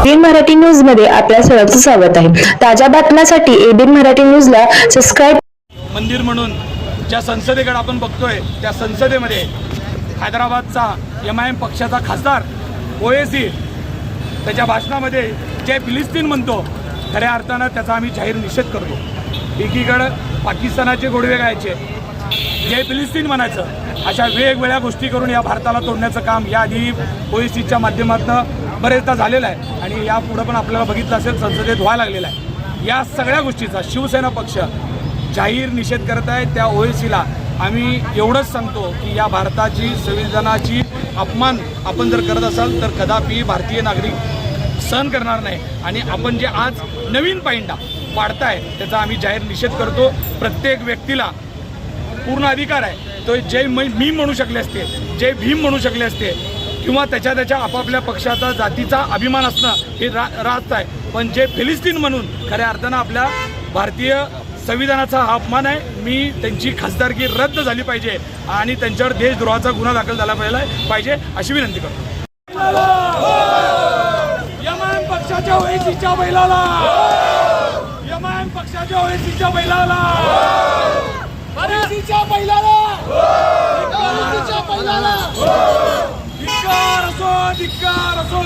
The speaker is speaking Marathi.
एबीन मराठी न्यूजमध्ये आपल्या सर्वांचं स्वागत आहे. ताज्या बातम्यासाठी एबीन मराठी न्यूजला सबस्क्राईब मंदिर म्हणून ज्या संसदेकडे आपण बघतोय त्या संसदेमध्ये हैदराबादचा एम आय एम पक्षाचा खासदार ओएसी त्याच्या भाषणामध्ये जे फिलिस्तीन म्हणतो खऱ्या अर्थानं त्याचा आम्ही जाहीर निषेध करतो. एकीकडं पाकिस्तानाचे गोडवे गायचे. जय फिलिस्तीन म्हणायचं अशा वेगवेगळ्या गोष्टी करून या भारताला तोडण्याचं काम याआधी ओएसीच्या माध्यमातून बरेचदा झालेलं आहे. आणि यापुढं पण आपल्याला बघितलं असेल संसदेत व्हायला लागलेलं आहे. या सगळ्या गोष्टीचा शिवसेना पक्ष जाहीर निषेध करत आहे. त्या ओएसीला आम्ही एवढंच सांगतो की या भारताची संविधानाची अपमान आपण जर करत असाल तर कदापि भारतीय नागरिक सहन करणार नाही. आणि आपण जे आज नवीन पायंडा पाडताय त्याचा आम्ही जाहीर निषेध करतो. प्रत्येक व्यक्तीला पूर्ण अधिकार आहे. तो जय मै मी म्हणू शकले असते जय भीम म्हणू शकले असते किंवा त्याच्या त्याच्या आपापल्या पक्षाचा जातीचा अभिमान असणं हे रा रास्त आहे. पण जे फिलिस्तीन म्हणून खऱ्या अर्थानं आपल्या भारतीय संविधानाचा हा अपमान आहे मी त्यांची खासदारकी रद्द झाली पाहिजे आणि त्यांच्यावर देशद्रोहाचा गुन्हा दाखल झाला पाहिजे पाहिजे अशी विनंती करतो. यमायम पक्षाच्या ओएसीच्या बैलाला! यमायम पक्षाच्या ओएसीच्या बैलाला! एकादशीच्या बैलाला! एकादशीच्या बैलाला! धिक्कार असो धिक्कार असो!